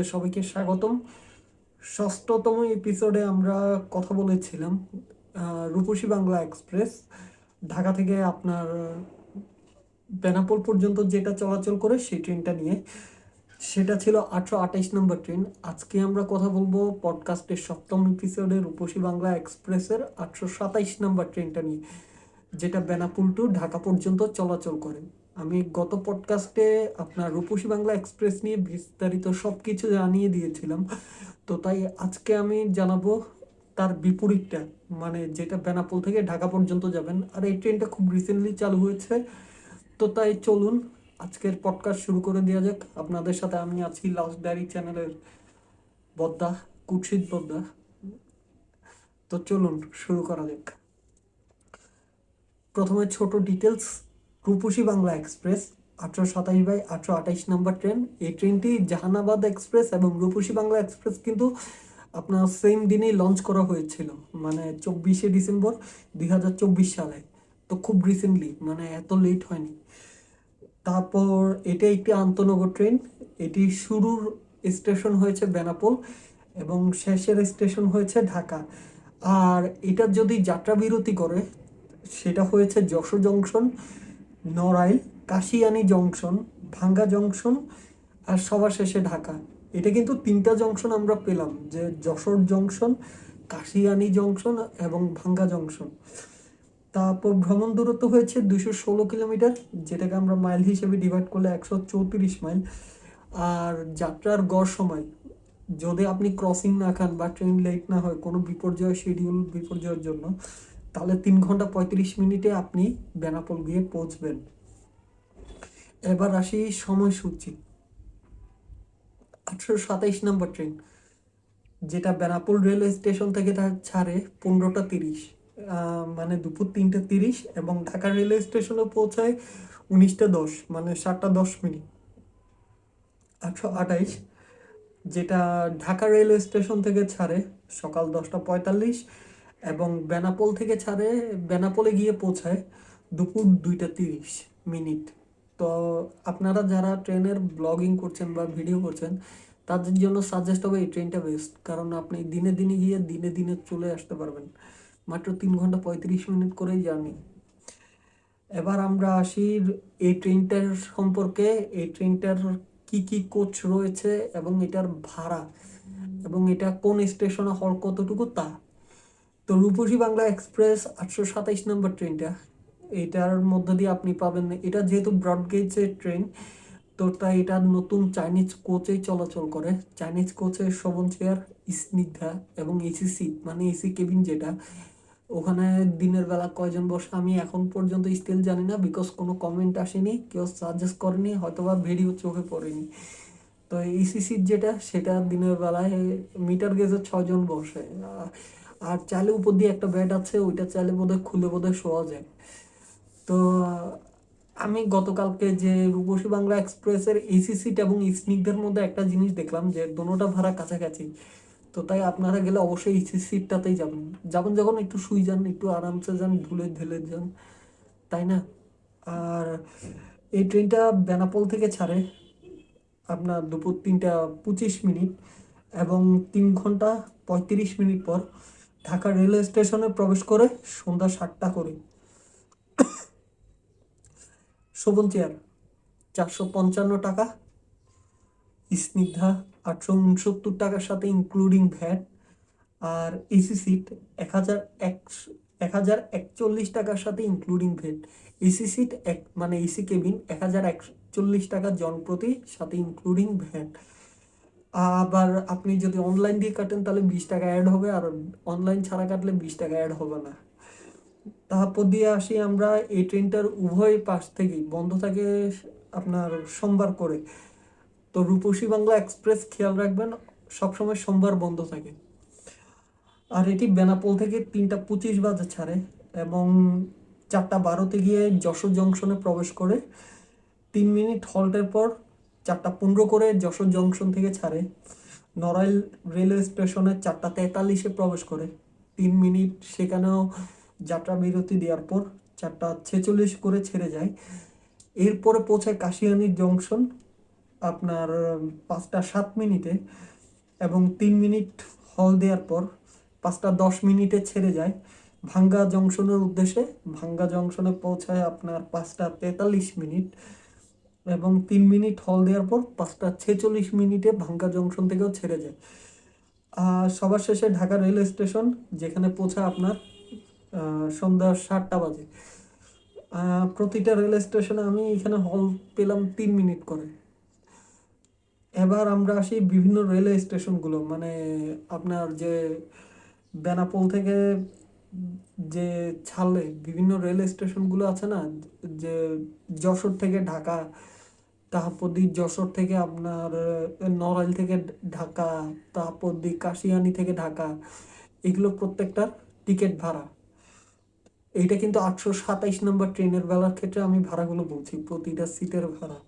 আপনাদের সবাইকে স্বাগতম। ষষ্ঠতম এপিসোডে আমরা কথা বলেছিলাম রূপসী বাংলা এক্সপ্রেস ঢাকা থেকে আপনার বেনাপোল পর্যন্ত যেটা চলাচল করে সেই ট্রেনটা নিয়ে। সেটা ছিল আটশো আঠাইশ নম্বর ট্রেন আজকে আমরা কথা বলব পডকাস্টের সপ্তম এপিসোডে রূপসী বাংলা এক্সপ্রেসের আটশো সাতাইশ নম্বর ট্রেনটা নিয়ে, যেটা বেনাপুল টু ঢাকা পর্যন্ত চলাচল করে। আমি গত পডকাস্টে আপনার রূপসী বাংলা এক্সপ্রেস নিয়ে বিস্তারিত সব কিছু জানিয়ে দিয়েছিলাম। তো তাই আজকে আমি জানাব তার বিপরীতটা মানে যেটা বেনাপোল থেকে ঢাকা পর্যন্ত যাবেন। আর এই ট্রেনটা খুব রিসেন্টলি চালু হয়েছে। তো তাই চলুন, আজকের পডকাস্ট শুরু করে দেওয়া যাক। আপনাদের সাথে আমি আছি লাস্ট ডায়েরি চ্যানেলের বদ্দা, কুৎসিত বদ্দা। তো চলুন, শুরু করা যাক। প্রথমে ছোট ডিটেলস রূপসী বাংলা এক্সপ্রেস আটশো সাতাশ বাই আটশো আঠাইশ নাম্বার ট্রেন। এই ট্রেনটি জাহানাবাদ এক্সপ্রেস এবং রূপসী বাংলা এক্সপ্রেস কিন্তু আপনার সেম দিনেই লঞ্চ করা হয়েছিল মানে চব্বিশে ডিসেম্বর দুই হাজার চব্বিশ সালে। তো খুব রিসেন্টলি মানে এত লেট হয়নি। তারপর এটা একটি আন্তনগর ট্রেন, এটি শুরুর স্টেশন হয়েছে বেনাপোল এবং শেষের স্টেশন হয়েছে ঢাকা। আর এটা যদি যাত্রা বিরতি করে, সেটা হয়েছে Jessore junction Narail, Kashiani junction, Bhanga junction আর সবার শেষে ঢাকা। এটা কিন্তু তিনটা জংশন আমরা পেলাম, যে যশোর জংশন, কাশিয়ানি জংশন এবং ভাঙ্গা জংশন। তারপর ভ্রমণ দূরত্ব হয়েছে দুশো ষোলো কিলোমিটার, যেটাকে আমরা মাইল হিসেবে ডিভাইড করলে একশো চৌত্রিশ মাইল। আর যাত্রার গড় সময়, যদি আপনি ক্রসিং না খান বা ট্রেন লেট না হয়, কোনো বিপর্যয় শিডিউল বিপর্যয়ের জন্য তাহলে তিন ঘণ্টা পঁয়ত্রিশ মিনিটে আপনি বেনাপোল গিয়ে পৌঁছবেন। এবার আসি সময়সূচি। আটশো সাতাইশ নম্বর ট্রেন, যেটা বেনাপোল রেলওয়ে স্টেশন থেকে তা ছাড়ে পনেরোটা তিরিশ মানে দুপুর তিনটে তিরিশ এবং ঢাকা রেলওয়ে স্টেশনে পৌঁছায় উনিশটা দশ মানে সাতটা দশ মিনিট। আটশো আঠাইশ, যেটা ঢাকা রেলওয়ে স্টেশন থেকে ছাড়ে সকাল দশটা পঁয়তাল্লিশ এবং বেনাপোল থেকে ছাড়ে, বেনাপোলে গিয়ে পৌঁছায় দুপুর দুইটা তিরিশ মিনিট। তো আপনারা যারা ট্রেনের ব্লগিং করছেন বা ভিডিও করছেন, তাদের জন্য সাজেস্ট হবে এই ট্রেনটা বেস্ট কারণ আপনি দিনে দিনে গিয়ে দিনে দিনে চলে আসতে পারবেন। মাত্র তিন ঘণ্টা পঁয়ত্রিশ মিনিট করেই জার্নি। এবার আমরা আসি এই ট্রেনটার সম্পর্কে। এই ট্রেনটার কি কি কোচ রয়েছে এবং এটার ভাড়া এবং এটা কোন স্টেশনে হল কতটুকু তা তো রূপসী বাংলা এক্সপ্রেস আটশো সাতাইশ নম্বর ট্রেনটা। এটার মধ্য দিয়ে আপনি পাবেন না এটা যেহেতু ব্রডগেজের ট্রেন, তো তাই এটা নতুন চাইনিজ কোচেই চলাচল করে। চাইনিজ কোচে শোভন চেয়ার, স্নিগ্ধা এবং এসি সিট মানে এসি কেবিন যেটা। ওখানে দিনের বেলা কয়জন বসে আমি এখন পর্যন্ত স্টিল জানি না বিকজ কোনো কমেন্ট আসেনি, কেউ সাজেস্ট করেনি, হয়তোবা ভিডিও চোখে পড়েনি। তো এসি সিট যেটা, সেটা দিনের বেলায় মিটার গেজে ছজন বসে। আর চাইলে উপর দিয়ে একটা বেড আছে, ওইটা চাইলে বোধহয় খুলে বোধহয় শোয়া যায়। তো, আমি গতকালকে যে রূপসী বাংলা এক্সপ্রেসের এসি সিট এবং স্নিগ্ধের মধ্যে একটা জিনিস দেখলাম যে দোনোটা ভাড়া কাছাকাছি। তো তাই আপনারা গেলে অবশ্যই এসি সিটটাতেই যাবেন। যাবেন যখন একটু শুই যান, একটু আরামসে যান, ধুলে ধুলে যান, তাই না? আর এই ট্রেনটা বেনাপোল থেকে ছাড়ে আপনার দুপুর তিনটা পঁচিশ মিনিট এবং তিন ঘণ্টা পঁয়ত্রিশ মিনিট পর। ঢাকা রেলওয়ে স্টেশনে প্রবেশ করে সন্ধ্যা সাতটা করে। শোভন চেয়ার, চারশো পঞ্চান্ন টাকা। স্নিগ্ধা, আটশো উনসত্তর টাকার সাথে ইনক্লুডিং ভ্যাট। আর এসি সিট, এক হাজার একশো, এক হাজার একচল্লিশ টাকার সাথে ইনক্লুডিং ভ্যাট। এসি সিট, এক মানে এসি কেবিন, এক হাজার একচল্লিশ টাকা জন প্রতি সাথে ইনক্লুডিং ভ্যাট। আবার আপনি যদি অনলাইন দিয়ে কাটেন, তাহলে বিশ টাকা অ্যাড হবে। আর অনলাইন ছাড়া কাটলে বিশ টাকা অ্যাড হবে না। তারপর দিয়ে আসি আমরা, এই ট্রেনটার উভয় পাশ থেকেই, বন্ধ থাকে আপনার সোমবার করে। তো রূপসী বাংলা এক্সপ্রেস খেয়াল রাখবেন, সবসময় সোমবার বন্ধ থাকে। আর এটি বেনাপোল থেকে তিনটা পঁচিশ বাজে ছাড়ে এবং চারটা বারোতে গিয়ে যশোর জংশনে প্রবেশ করে। তিন মিনিট হল্টের পর চারটা পনেরো করে যশোর জংশন থেকে ছাড়ে। নড়াইল রেলওয়ে স্টেশনে চারটা তেতাল্লিশে প্রবেশ করে। তিন মিনিট সেখানেও যাত্রা বিরতি দেওয়ার পর চারটা ছেচল্লিশ করে ছেড়ে যায়। এরপরে পৌঁছায় কাশিয়ানি জংশন, আপনার পাঁচটা সাত মিনিটে এবং তিন মিনিট হল দেওয়ার পর পাঁচটা দশ মিনিটে ছেড়ে যায়। ভাঙ্গা জংশনের উদ্দেশ্যে ভাঙ্গা জংশনে পৌঁছায় আপনার পাঁচটা তেতাল্লিশ মিনিট। এবং তিন মিনিট হল দেওয়ার পর পাঁচটা ছেচল্লিশ মিনিটে ভাঙ্গা জংশন থেকেও ছেড়ে যায়। সবার শেষে ঢাকা রেল স্টেশন যেখানে পৌঁছায় আপনার সন্ধ্যা সাতটা বাজে। প্রতিটা রেল স্টেশনে আমি এখানে হল পেলাম তিন মিনিট করে। এবার আমরা আসি বিভিন্ন রেলওয়ে স্টেশনগুলো মানে আপনার যে বেনাপোল থেকে যে ছাড়লে বিভিন্ন রেল স্টেশনগুলো আছে না, যে যশোর থেকে ঢাকা, তাহাপদি যশোর থেকে আপনার নড়াইল থেকে ঢাকা, তাহাপদি কাশিয়ানি থেকে ঢাকা, এগুলো প্রত্যেকটার টিকিট ভাড়া। এইটা কিন্তু আটশো সাতাইশ নম্বর ট্রেনের বেলার ক্ষেত্রে আমি ভাড়াগুলো বলছি, প্রতিটা সিটের ভাড়া।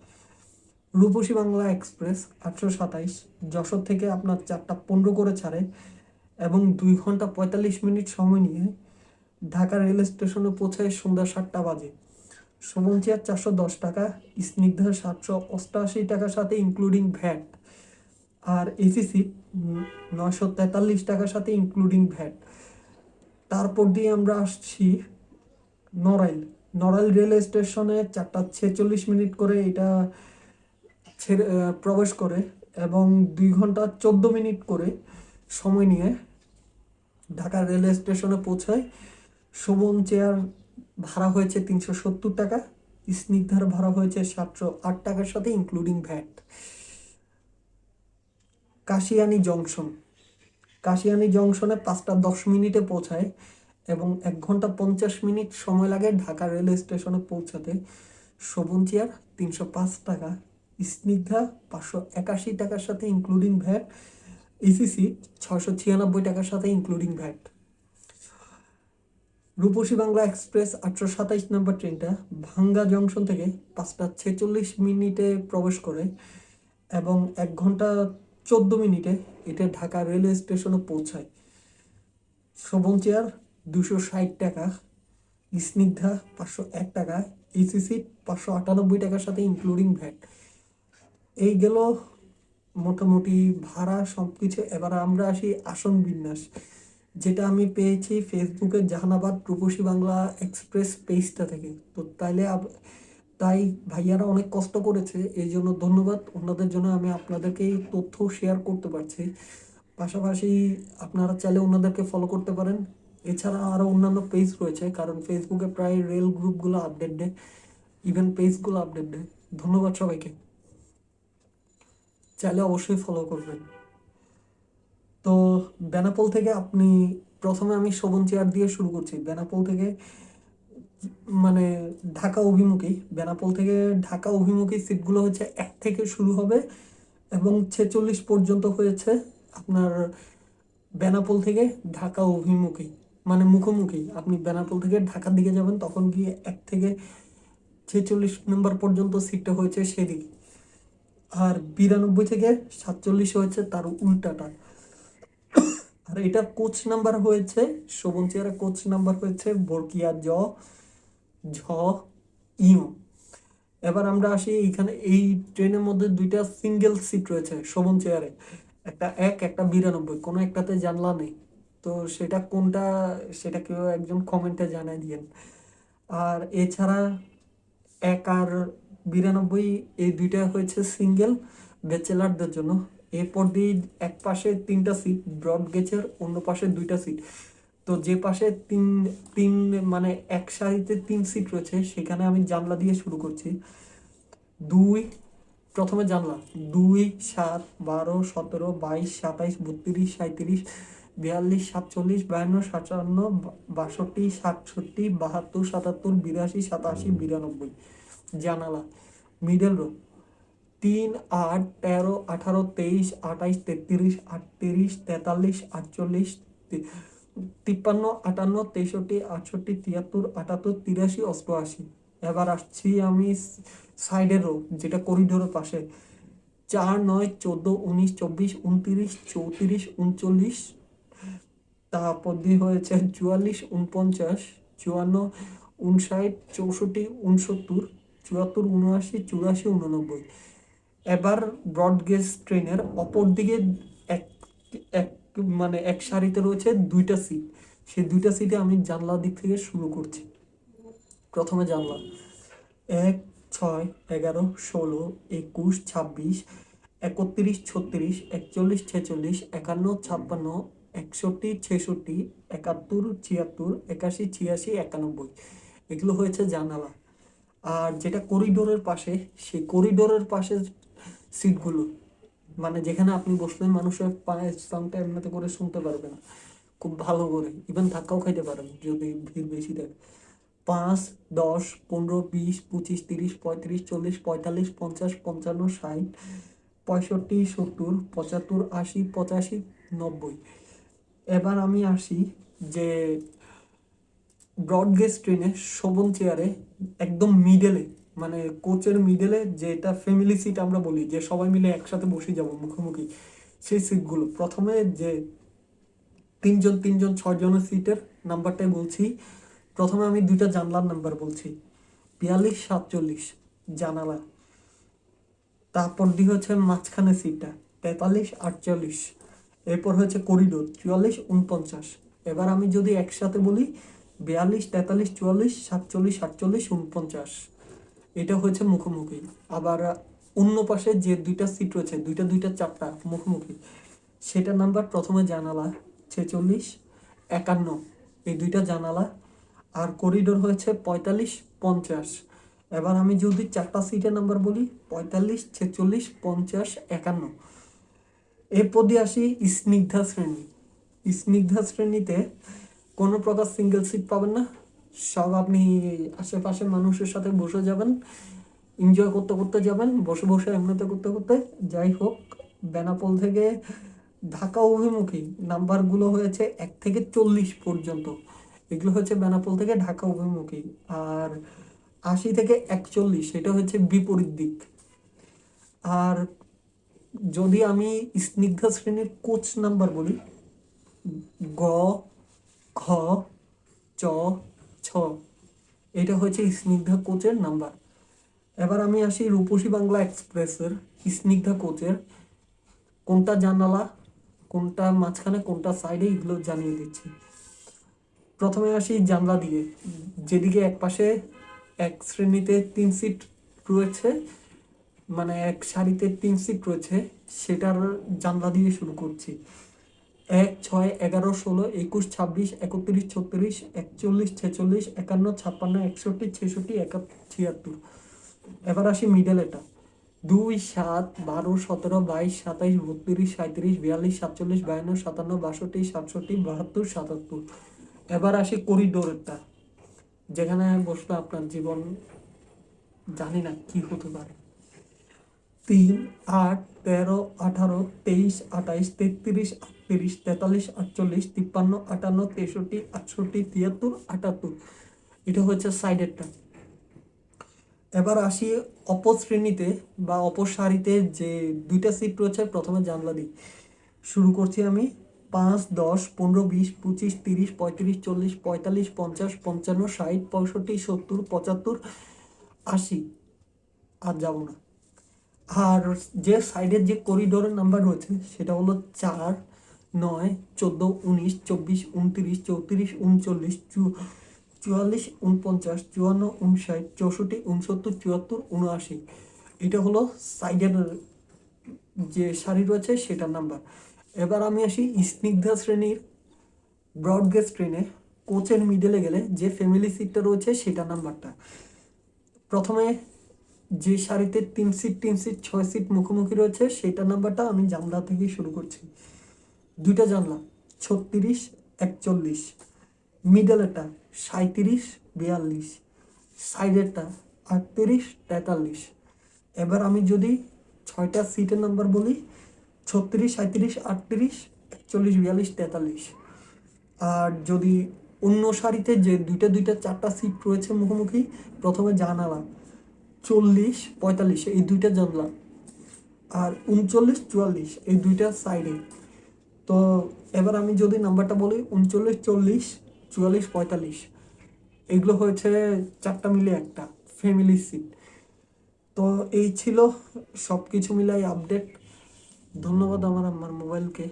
রূপসী বাংলা এক্সপ্রেস আটশো সাতাইশ, যশোর থেকে আপনার চারটা পনেরো করে ছাড়ে এবং দুই ঘণ্টা পঁয়তাল্লিশ মিনিট সময় নিয়ে ঢাকা রেল স্টেশনে পৌঁছায় সন্ধ্যা সাতটা বাজে। সুমন চেয়ার চারশো দশ টাকা, স্নিগ্ধা সাতশো অষ্টআশি টাকার সাথে ইনক্লুডিং ভ্যাট। আর এসি সিট নয়শো তেতাল্লিশ টাকার সাথে ইনক্লুডিং ভ্যাট। তারপর দিয়ে আমরা আসছি নড়াইল। নড়াইল রেল স্টেশনে চারটা ছেচল্লিশ মিনিট করে এটা ছেড়ে প্রবেশ করে এবং দুই ঘণ্টা চোদ্দ মিনিট করে সময় নিয়ে ঢাকা রেল স্টেশনে পৌঁছায়। শোভন চেয়ার ভাড়া হয়েছে তিনশো সত্তর টাকা স্নিগ্ধার ভাড়া হয়েছে সাতশো আট টাকার সাথে including VAT Kashiani junction. Kashiani জংশনে পাঁচটা দশ মিনিটে পৌঁছায় এবং এক ঘণ্টা পঞ্চাশ মিনিট সময় লাগে ঢাকা রেল স্টেশনে পৌঁছাতে। শোভন চেয়ার তিনশো পাঁচ টাকা, স্নিগ্ধা পাঁচশো একাশি টাকার সাথে ইনক্লুডিং ভ্যাট ইসিসি ছশো ছিয়ানব্বই টাকার সাথে including VAT Rupashi Bangla express আটশো সাতাইশ নম্বর ট্রেনটা ভাঙ্গা জংশন থেকে পাঁচটা ছেচল্লিশ মিনিটে প্রবেশ করে এবং এক ঘণ্টা চোদ্দ মিনিটে এটা ঢাকা রেলওয়ে স্টেশনে পৌঁছায়। শোভন চেয়ার দুশো ষাট টাকা, স্নিগ্ধা পাঁচশো এক টাকা ইসিসি পাঁচশো আটানব্বই টাকার সাথে ইনক্লুডিং ভ্যাট এই গেল মোটামুটি ভাড়া সব কিছু এবার আমরা আসি আসন বিন্যাস। যেটা আমি পেয়েছি ফেসবুকে জাহানাবাদ রূপসী বাংলা এক্সপ্রেস পেজটা থেকে। তো তাইলে তাই ভাইয়ারা অনেক কষ্ট করেছে এই জন্য ধন্যবাদ। ওনাদের জন্য আমি আপনাদেরকে এই তথ্য শেয়ার করতে পারছি। পাশাপাশি আপনারা চাইলে ওনাদেরকে ফলো করতে পারেন। এছাড়া আরও অন্যান্য পেজ রয়েছে, কারণ ফেসবুকে প্রায় রেল গ্রুপগুলো আপডেট দেয় ইভেন পেজগুলো আপডেট দেয় ধন্যবাদ সবাইকে। চাইলে অবশ্যই ফলো করবেন। তো বেনাপোল থেকে আপনি প্রথমে আমি শোভন চেয়ার দিয়ে শুরু করছি। বেনাপোল থেকে মানে ঢাকা অভিমুখী। বেনাপোল থেকে ঢাকা অভিমুখী সিটগুলো হচ্ছে এক থেকে শুরু হবে এবং ছেচল্লিশ পর্যন্ত হয়েছে আপনার বেনাপোল থেকে ঢাকা অভিমুখী মানে মুখোমুখি। আপনি বেনাপোল থেকে ঢাকার দিকে যাবেন, তখন গিয়ে এক থেকে ছেচল্লিশ নম্বর পর্যন্ত সিটটা হয়েছে সেদিকে। আর বিরানব্বই থেকে সাতচল্লিশ হয়েছে তার উল্টাটা। আর এটা কোচ নাম্বার হয়েছে, শোভন চেয়ারের কোচ নাম্বার হয়েছে বরকিয়া জ, ঝ, ইউ। এবার আমরা আসি এইখানে, এই ট্রেনের মধ্যে দুইটা সিঙ্গেল সিট রয়েছে শোভন চেয়ারে। একটা এক, একটা বিরানব্বই, কোনো একটাতে জানলা নেই। তো সেটা কোনটা, সেটা কেউ একজন কমেন্টে জানাই দিয়েন। আর এছাড়া এক আর বিরানব্বই এই দুইটা হয়েছে সিঙ্গেল ব্যাচেলারদের জন্য। এরপর দিয়ে এক পাশে তিনটা সিট, ব্রড গেজের অন্য পাশে দুইটা সিট। তো যে পাশে তিন তিন মানে এক সারিতে তিন সিট রয়েছে, সেখানে আমি জানলা দিয়ে শুরু করছি। দুই, প্রথমে জানলা। দুই, সাত, বারো, সতেরো, বাইশ, সাতাইশ, বত্রিশ সাঁত্রিশ বিয়াল্লিশ, সাতচল্লিশ, বায়ান্ন, সাতান্ন, বাষট্টি, সাতষট্টি, বাহাত্তর, সাতাত্তর, বিরাশি, সাতাশি, বিরানব্বই। জানালা। মিডল রো তিন আট তেরো আঠারো তেইশ আঠাইশ তেত্রিশ আটত্রিশ তেতাল্লিশ আটচল্লিশ তিপ্পান্ন, আটান্ন, তেষট্টি, আটষট্টি, তিয়াত্তর, আটাত্তর, তিরাশি, অষ্টআশি। এবার আসছি আমি সাইডের রো যেটা করিডোরের পাশে। চার, নয়, চোদ্দ, উনিশ, চব্বিশ, উনত্রিশ, চৌত্রিশ, উনচল্লিশ, তারপর দিয়ে হয়েছে চুয়াল্লিশ উনপঞ্চাশ চুয়ান্ন উনষাট চৌষট্টি উনসত্তর চুয়াত্তর, উনআশি, চুরাশি, উননব্বই। এবার ব্রডগেজ ট্রেনের অপর দিকে এক এক মানে এক সারিতে রয়েছে দুইটা সিট। সেই দুইটা সিটে আমি জানলার দিক থেকে শুরু করছি। প্রথমে জানলা। এক, ছয়, এগারো, ষোলো, একুশ, ছাব্বিশ, একত্রিশ, ছত্রিশ, একচল্লিশ, ছেচল্লিশ, একান্ন, ছাপ্পান্ন, একষট্টি, ছেষট্টি, একাত্তর, ছিয়াত্তর, একাশি, ছিয়াশি, একানব্বই। এগুলো হয়েছে জানালা। আর যেটা করিডোরের পাশে, সেই করিডোরের পাশে সিটগুলো মানে যেখানে আপনি বসলে মানুষের পায়ের সাউন্ডটা এমনিতে করে শুনতে পারবে না। খুব ভালো করে ইভেন ধাক্কাও খাইতে পারেন, যদি ভিড় বেশি থাকে। পাঁচ, দশ, পনেরো, বিশ, পঁচিশ, তিরিশ, পঁয়ত্রিশ, চল্লিশ, পঁয়তাল্লিশ, পঞ্চাশ, পঞ্চান্ন, ষাট, পঁয়ষট্টি, সত্তর, পঁচাত্তর, আশি, পঁচাশি, নব্বই। এবার আমি আসি যে ব্রডগেজ ট্রেনে শোভন চেয়ারে, একদম মিডেলে মানে কোচের মিডেলে যেটা ফ্যামিলি সিট আমরা বলি, যে সবাই মিলে একসাথে বসে যাব মুখোমুখি, সেই সিটগুলো প্রথমে যে তিনজন তিনজন ছজনের সিটের নাম্বারটাই বলছি। প্রথমে আমি দুইটা জানলার নাম্বার বলছি। বিয়াল্লিশ, সাতচল্লিশ, জানালা। তারপর দিয়ে হচ্ছে মাঝখানে সিটটা তেতাল্লিশ, আটচল্লিশ। এরপর হচ্ছে করিডোর চুয়াল্লিশ, উনপঞ্চাশ। এবার আমি যদি একসাথে বলি বিয়াল্লিশ, তেতাল্লিশ, চুয়াল্লিশ, সাতচল্লিশ আটচল্লিশ উনপঞ্চাশ। এটা হচ্ছে মুখোমুখি। আবার অন্য পাশে যে দুইটা সিট রয়েছে, দুইটা দুইটা, চারটা মুখোমুখি সেটা নাম্বার প্রথমে জানালা, ছেচল্লিশ, একান্ন। এই দুইটা জানালা। আর করিডোর হয়েছে পঁয়তাল্লিশ, পঞ্চাশ। এবার আমি যদি চারটা সিটের নাম্বার বলি, পঁয়তাল্লিশ, ছেচল্লিশ, পঞ্চাশ, একান্ন। এরপর দিয়ে আসি স্নিগ্ধা শ্রেণি। স্নিগ্ধা শ্রেণীতে কোনো প্রকার সিঙ্গেল সিট পাবেন না। সব আপনি আশেপাশের মানুষের সাথে বসে যাবেন এনজয় করতে করতে যাবেন, বসে বসে এমনিতে করতে করতে। যাই হোক, বেনাপোল থেকে ঢাকা অভিমুখী নাম্বারগুলো হয়েছে এক থেকে চল্লিশ পর্যন্ত। এগুলো হচ্ছে বেনাপোল থেকে ঢাকা অভিমুখী আর আশি থেকে একচল্লিশ, এটা হচ্ছে বিপরীত দিক। আর যদি আমি স্নিগ্ধা শ্রেণির কোচ নাম্বার বলি, গ খ চ, ছ। এটা হচ্ছে স্নিগ্ধা কোচের নাম্বার। এবার আমি আসি রূপসী বাংলা এক্সপ্রেসের স্নিগ্ধা কোচের। কোনটা জানালা, কোনটা মাঝখানে, কোনটা সাইডে, এগুলো জানিয়ে দিচ্ছি। প্রথমে আসি জানলা দিয়ে। যেদিকে এক পাশে এক শ্রেণীতে তিন সিট রয়েছে মানে এক সারিতে তিন সিট রয়েছে, সেটার জানলা দিয়ে শুরু করছি। এক ছয় এগারো ষোলো, একুশ ছাব্বিশ, একত্রিশ, ছত্রিশ একচল্লিশ ছেচল্লিশ একান্ন, ছাপ্পান্ন, একষট্টি, ছেষট্টি, একাত্তর, ছিয়াত্তর। এবার আসি মিডল এটা। দুই, সাত, বারো, সতেরো, বাইশ, সাতাইশ, বত্রিশ সাঁত্রিশ বিয়াল্লিশ, সাতচল্লিশ বায়ান্ন সাতান্ন, বাষট্টি সাতষট্টি বাহাত্তর সাতাত্তর এবার আসি করিডোরেরটা যেখানে বসলে আপনার জীবন, জানি না কি হতে পারে। তিন, আট, তেরো, আঠারো, তেইশ, আঠাইশ, তেত্রিশ, আটত্রিশ, তেতাল্লিশ, আটচল্লিশ, তিপ্পান্ন, আটান্ন, তেষট্টি, আটষট্টি, তিয়াত্তর, আটাত্তর। এটা হচ্ছে সাইডেরটা। এবার আসি অপর শ্রেণীতে বা অপর সারিতে যে দুইটা সিট রয়েছে, প্রথমে জানলা দিই। শুরু করছি আমি। পাঁচ, দশ, পনেরো, বিশ, পঁচিশ, তিরিশ, পঁয়ত্রিশ, চল্লিশ, পঁয়তাল্লিশ, পঞ্চাশ, পঞ্চান্ন, ষাট, পঁয়ষট্টি, সত্তর, পঁচাত্তর, আশি। আর যাব না। আর যে সাইডের যে করিডোরের নাম্বার রয়েছে, সেটা হলো চার, নয়, চোদ্দ, উনিশ, চব্বিশ, উনত্রিশ, চৌত্রিশ, উনচল্লিশ চুয়াল্লিশ, উনপঞ্চাশ, চুয়ান্ন, উনষাট, চৌষট্টি, উনসত্তর, চুয়াত্তর, উনআশি। এটা হলো সাইডের যে সারি রয়েছে, সেটার নাম্বার। এবার আমি আসি স্নিগ্ধা শ্রেণির ব্রডগেজ ট্রেনে। কোচের মিডলে গেলে যে ফ্যামিলি সিটটা রয়েছে সেটা নাম্বারটা। প্রথমে যে সারিতে তিন সিট তিন সিট ছয় সিট মুখোমুখি রয়েছে সেটা নাম্বারটা আমি জানলা থেকেই শুরু করছি। দুইটা জানলা, ছত্রিশ, একচল্লিশ। মিডলেরটা সাঁত্রিশ বিয়াল্লিশ। সাইডেরটা আটত্রিশ, তেতাল্লিশ। এবার আমি যদি ছয়টা সিটের নাম্বার বলি, ছত্রিশ সাঁত্রিশ আটত্রিশ, একচল্লিশ, বিয়াল্লিশ, তেতাল্লিশ। আর যদি অন্য সারিতে যে দুইটা দুইটা, চারটা সিট রয়েছে মুখোমুখি, প্রথমে জানালা। চল্লিশ, পঁয়তাল্লিশ, এই দুইটা জানলা আর উনচল্লিশ, চুয়াল্লিশ, এই দুইটা সাইডে তো এবার আমি যদি নাম্বারটা বলি, উনচল্লিশ, চল্লিশ, চুয়াল্লিশ, পঁয়তাল্লিশ। এগুলো হয়েছে চারটা মিলে একটা ফ্যামিলি সিট তো এই ছিল সব কিছু মিলাই আপডেট ধন্যবাদ আমার আমার মোবাইলকে।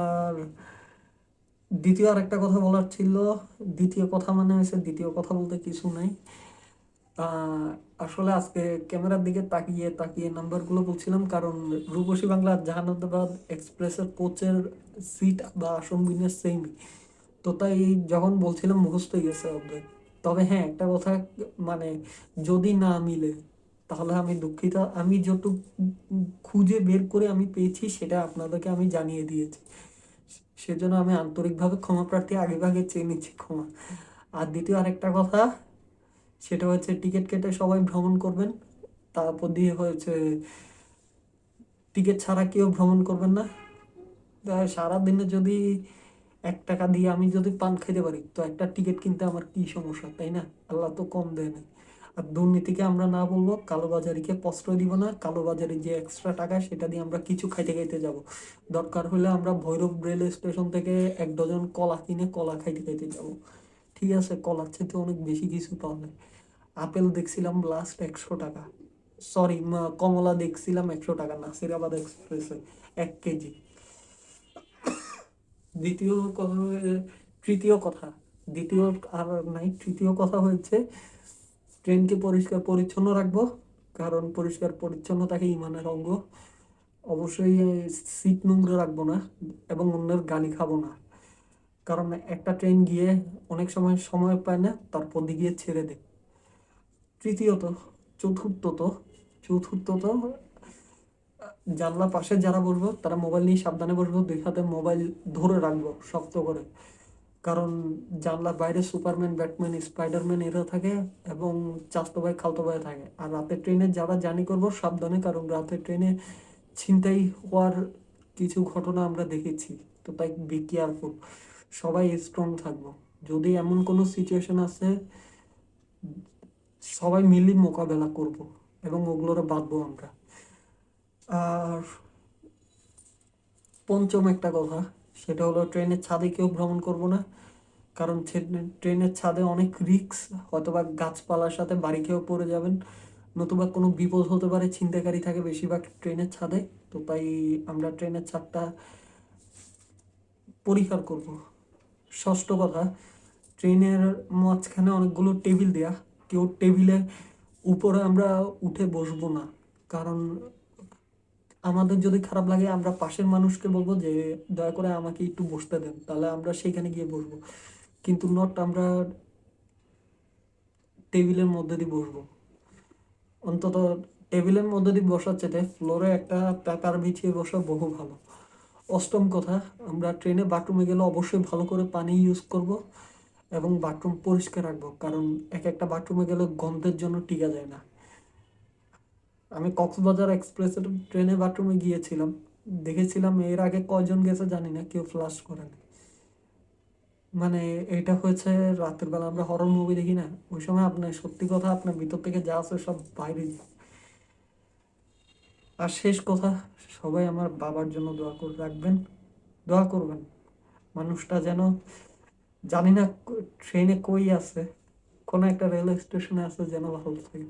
আর দ্বিতীয় আরেকটা কথা বলার ছিল, দ্বিতীয় কথা মানে হয়েছে দ্বিতীয় কথা বলতে কিছু নাই। আসলে আজকে ক্যামেরার দিকে তাকিয়ে তাকিয়ে নাম্বারগুলো বলছিলাম, কারণ রূপসী বাংলা জাহানাবাদ এক্সপ্রেসের কোচের সিট বা আসন বিন্যাস সেমই তো তাই যখন বলছিলাম, মুখস্থ গেছে অর্ধেক তবে হ্যাঁ একটা কথা মানে যদি না মিলে, তাহলে আমি দুঃখিত। আমি যতটুকু খুঁজে বের করে আমি পেয়েছি, সেটা আপনাদেরকে আমি জানিয়ে দিয়েছি। সেজন্য আমি আন্তরিকভাবে ক্ষমা প্রার্থী আগে ভাগে চেয়ে নিচ্ছি ক্ষমা। আর দ্বিতীয় আরেকটা কথা সেটা হচ্ছে টিকিট কেটে সবাই ভ্রমণ করবেন। তারপর দিয়ে হয়েছে টিকিট ছাড়া কেউ ভ্রমণ করবেন না। তা সারাদিনে যদি এক টাকা দিয়ে আমি যদি পান খেতে পারি, তো একটা টিকিট কিনতে আমার কি সমস্যা, তাই না? আল্লাহ তো কম দেয় না আর দুর্নীতিকে আমরা না বলব, কালোবাজারিকে প্রশ্রয় দিব না। কালোবাজারি যে এক্সট্রা টাকা, সেটা দিয়ে আমরা কিছু খাইতে খাইতে যাব। দরকার হলে আমরা ভৈরব রেল স্টেশন থেকে এক ডজন কলা কিনে কলা খাইতে খাইতে যাব। ঠিক আছে, কলার চেয়ে অনেক বেশি কিছু পাওয়া যায়। আপেল দেখছিলাম লাস্ট একশো টাকা। সরি কমলা দেখছিলাম একশো টাকা, নাসিরাবাদ এক্সপ্রেসে এক কেজি। দ্বিতীয় কথা তৃতীয় কথা, দ্বিতীয় আর নাই, তৃতীয় কথা হচ্ছে ট্রেনকে পরিষ্কার পরিচ্ছন্ন রাখব, কারণ পরিষ্কার পরিচ্ছন্নতাকে ইমানের অঙ্গ। অবশ্যই সিট নোংরা রাখব না এবং অন্যের গালি খাব না। কারণ একটা ট্রেন গিয়ে অনেক সময় সময় পায় না, তারপর দিয়ে ছেড়ে দেয় তৃতীয়ত, চতুর্থত চতুর্থত, জানলা পাশে যারা বসবো, তারা মোবাইল নিয়ে সাবধানে বসবো, দুই হাতে মোবাইল ধরে রাখব, শক্ত করে। কারণ জানলার বাইরে সুপারম্যান ব্যাটম্যান স্পাইডারম্যান এরা থাকে এবং চাস্তো ভাই, খালতো ভাই থাকে। আর রাতের ট্রেনে যারা জার্নি করব, সাবধানে, কারণ রাতের ট্রেনে ছিনতাই হওয়ার কিছু ঘটনা আমরা দেখেছি। তো তাই বি কেয়ারফুল সবাই স্ট্রং থাকব। যদি এমন কোনো সিচুয়েশন আছে সবাই মিলে মোকাবেলা করব এবং ওগুলোরে বাঁধবো আমরা। আর পঞ্চম একটা কথা, সেটা হলো ট্রেনের ছাদে কেউ ভ্রমণ করব না, কারণ ট্রেনের ছাদে অনেক রিস্ক, হয়তোবা গাছপালার সাথে বাড়ি খেয়েও পড়ে যাবেন, নতুবা কোনো বিপদ হতে পারে, ছিনতাইকারী থাকে বেশিরভাগ ট্রেনের ছাদে, তো তাই আমরা ট্রেনের ছাদটা পরিষ্কার করব। ষষ্ঠ কথা, ট্রেনের মাঝখানে অনেকগুলো টেবিল দেয়া কেউ টেবিলে উপরে আমরা উঠে বসবো না। কারণ আমাদের যদি খারাপ লাগে, আমরা পাশের মানুষকে বলব যে, দয়া করে আমাকে একটু বসতে দেন, তাহলে আমরা সেখানে গিয়ে বসবো। কিন্তু নট আমরা টেবিলের মধ্যে দিয়ে বসবো। অন্তত টেবিলের মধ্যে দিয়ে বসার চেয়ে ফ্লোরে একটা পেপার বিছিয়ে বসা বহু ভালো। অষ্টম কথা, আমরা ট্রেনে বাথরুমে গেলে অবশ্যই ভালো করে পানি ইউজ করব। এবং বাথরুম পরিষ্কার রাখব, কারণ এক একটা বাথরুমে গেলে গন্ধের জন্য টিকা যায় না। আমি কক্সবাজার এক্সপ্রেসের ট্রেনে বাথরুমে গিয়েছিলাম, দেখেছিলাম এর আগে কয়জন গেছে জানি না, কেউ ফ্লাশ করেনি মানে এটা হয়েছে রাতের বেলা, আমরা হরর মুভি দেখি না, ওই সময় আপনার সত্যি কথা আপনার ভিতর থেকে যা আছে সব বাইরে। আর শেষ কথা, সবাই আমার বাবার জন্য দোয়া করে, রাখবেন, দোয়া করবেন। মানুষটা যেন জানি না ট্রেনে কই আছে, কোনো একটা রেলওয়ে স্টেশনে আছে যেন ভালো থাকে।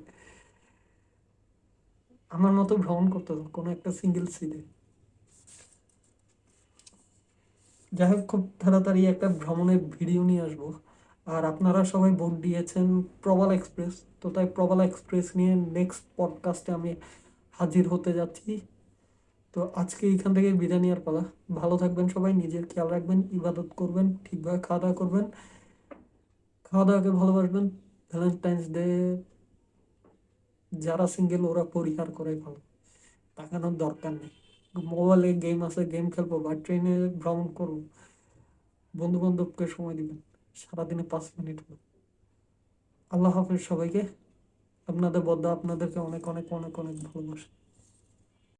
আমার মতো ভ্রমণ করতে কোনো একটা সিঙ্গেল সিটে যাই হোক, খুব তাড়াতাড়ি একটা ভ্রমণের ভিডিও নিয়ে আসব। আর আপনারা সবাই ভোট দিয়েছেন প্রবাল এক্সপ্রেস, তো তাই প্রবাল এক্সপ্রেস নিয়ে নেক্সট পডকাস্টে আমি হাজির হতে যাচ্ছি। তো আজকে এখান থেকে বিদায় নেওয়ার পালা। ভালো থাকবেন সবাই, নিজের খেয়াল রাখবেন, ইবাদত করবেন ঠিকভাবে খাওয়া দাওয়া করবেন। খাওয়া দাওয়াকে ভালোবাসবেন। ভ্যালেন্টাইন্স ডে যারা সিঙ্গেল ওরা পরিহার করে ভালো। তাকানোর দরকার নেই। মোবাইলে গেম আছে গেম খেলব, বা ট্রেনে ভ্রমণ করব। বন্ধু বান্ধবকে সময় দিবেন। সারাদিনে পাঁচ মিনিট আল্লাহ হাফেজ সবাইকে। আপনাদের বদ্ধ আপনাদেরকে অনেক অনেক অনেক অনেক ভালোবাসে।